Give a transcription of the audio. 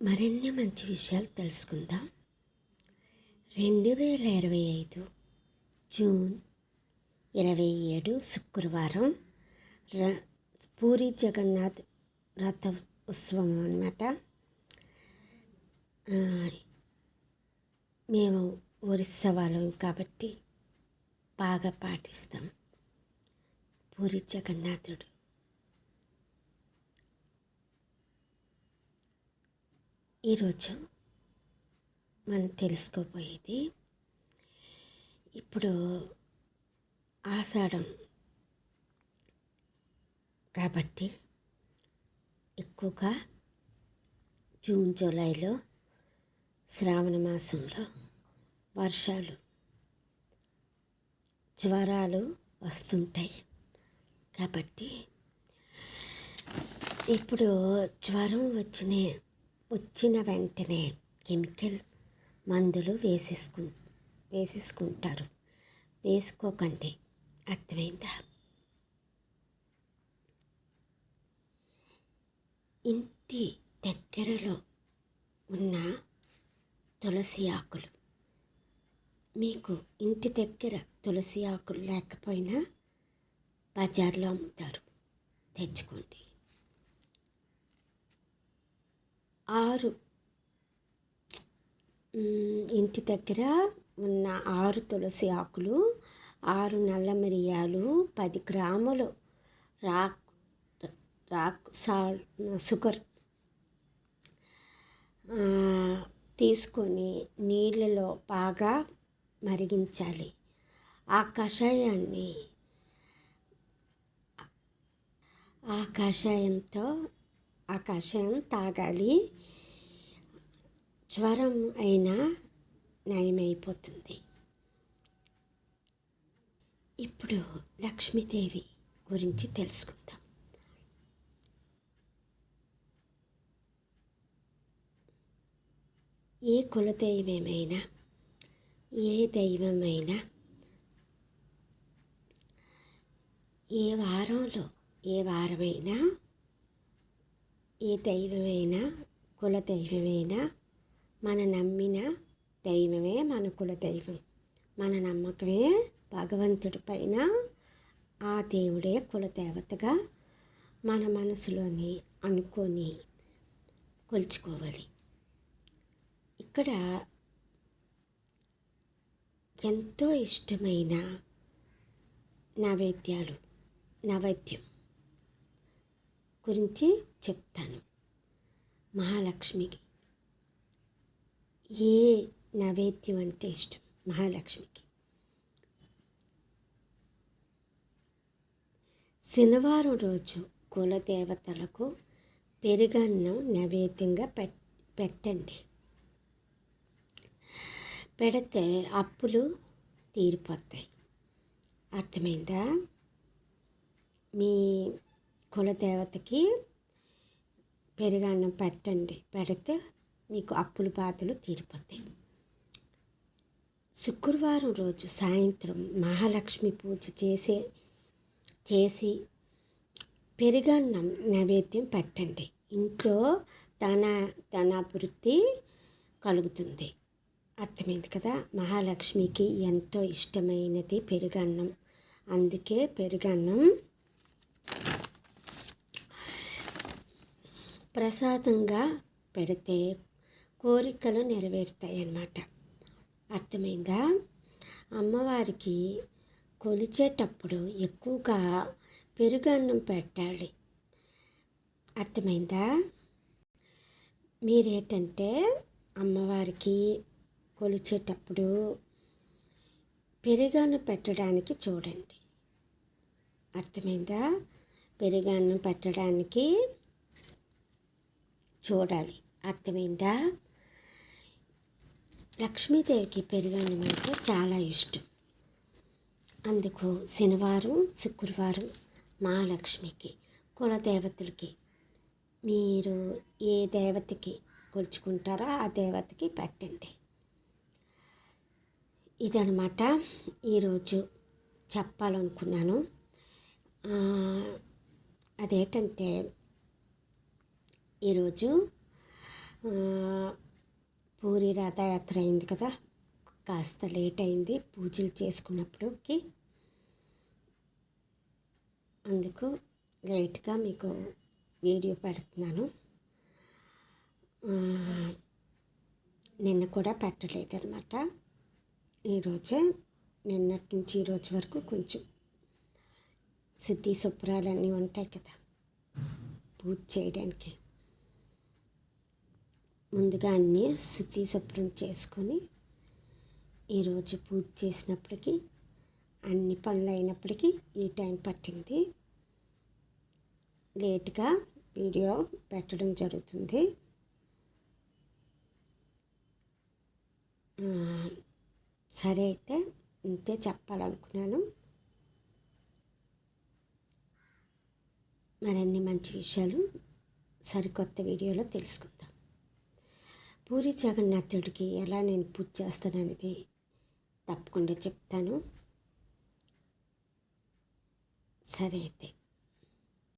మరిన్ని మంచి విషయాలు తెలుసుకుందాం. రెండు వేల ఇరవై ఐదు జూన్ ఇరవై ఏడు శుక్రవారం ర పూరి జగన్నాథ్ రథ ఉత్సవం అన్నమాట మేము ఒరిస్సా వాళ్ళం కాబట్టి బాగా పాటిస్తాం పూరి జగన్నాథుడు. ఈరోజు మనం తెలుసుకోబోయేది ఇప్పుడు ఆషాఢం. కాబట్టి ఎక్కువగా జూన్ జూలైలో శ్రావణ మాసంలో వర్షాలు జ్వరాలు వస్తుంటాయి. కాబట్టి ఇప్పుడు జ్వరం వచ్చిన వచ్చిన వెంటనే కెమికల్ మందులు వేసేసుకు వేసేసుకుంటారు. వేసుకోకండి అర్థమైందా? ఇంటి దగ్గరలో ఉన్న తులసి ఆకులు. మీకు ఇంటి దగ్గర తులసి ఆకులు లేకపోయినా బజార్లో అమ్ముతారు. తెచ్చుకోండి. ఆరు. ఇంటి దగ్గర ఉన్న ఆరు తులసి ఆకులు ఆరు నల్ల మిరియాలు పది గ్రాములు రాక్ రాక్ సాల్ షుగర్. తీసుకొని నీళ్ళలో బాగా మరిగించాలి. ఆ కషాయాన్ని ఆ కషాయంతో ఆ కషాయం తాగాలి. జ్వరం అయినా నయమైపోతుంది. ఇప్పుడు లక్ష్మీదేవి గురించి తెలుసుకుందాం. ఏ కులదైవమైనా ఏ దైవమైనా ఏ వారంలో ఏ వారమైనా ఏ దైవమైనా కుల దైవమైనా మన నమ్మిన దైవమే మన కుల దైవం. మన నమ్మకమే భగవంతుడి పైన ఆ దేవుడే కులదేవతగా మన మనసులోని అనుకొని కొలుచుకోవాలి. ఇక్కడ ఎంతో ఇష్టమైన నైవేద్యాలు నైవేద్యం. గురించి చెప్తాను. మహాలక్ష్మికి. ఏ నైవేద్యం అంటే ఇష్టం మహాలక్ష్మికి? శనివారం రోజు కులదేవతలకు పెరుగన్నం నైవేద్యంగా పెట్ పెట్టండి. పెడితే అప్పులు తీరిపోతాయి. అర్థమైందా? మీ కులదేవతకి పెరుగన్నం పెట్టండి. పెడితే మీకు అప్పుల బాధలు తీరిపోతాయి. శుక్రవారం రోజు సాయంత్రం మహాలక్ష్మి పూజ చేసే చేసి పెరుగన్నం నైవేద్యం పెట్టండి. ఇంట్లో ధన ధనాభివృద్ధి కలుగుతుంది. అర్థమైంది కదా? మహాలక్ష్మికి ఎంతో ఇష్టమైనది పెరుగన్నం. అందుకే పెరుగన్నం ప్రసాదంగా పెడితే కోరికలు నెరవేరుతాయి అన్నమాట అర్థమైందా? అమ్మవారికి కొలిచేటప్పుడు ఎక్కువగా పెరుగన్నం పెట్టాలి. అర్థమైందా? మీరేంటంటే అమ్మవారికి కొలిచేటప్పుడు పెరుగన్నం పెట్టడానికి చూడండి. అర్థమైందా? పెరుగన్నం పెట్టడానికి చూడాలి. అర్థమైందా? లక్ష్మీదేవికి పెరుగన్నం అంటే చాలా ఇష్టం. అందుకు శనివారం శుక్రవారం మహాలక్ష్మికి కులదేవతలకి మీరు ఏ దేవతకి కొలుచుకుంటారో ఆ దేవతకి పెట్టండి. ఇదనమాట ఈరోజు చెప్పాలనుకున్నాను. అదేంటంటే ఈరోజు పూరి రథయాత్ర అయింది కదా. కాస్త లేట్ అయింది పూజలు చేసుకున్నప్పటికి అందుకు లేట్గా మీకు వీడియో పెడుతున్నాను. నిన్న కూడా పెట్టలేదన్నమాట. ఈరోజే నిన్నటి నుంచి ఈరోజు వరకు కొంచెం శుద్ధి శుభ్రాలన్నీ ఉంటాయి కదా. పూజ చేయడానికి. ముందుగా అన్నీ శుద్ధి శుభ్రం చేసుకొని ఈరోజు పూజ చేసినప్పటికీ అన్ని పనులు అయినప్పటికీ ఈ టైం పట్టింది. లేట్గా వీడియో పెట్టడం జరుగుతుంది. సరే అయితే ఇంతే చెప్పాలనుకున్నాను. మరిన్ని మంచి విషయాలు సరికొత్త వీడియోలో తెలుసుకుందాం. పూరి జగన్నాథుడికి ఎలా నేను పూజ చేస్తాననేది తప్పకుండా చెప్తాను. సరే అయితే.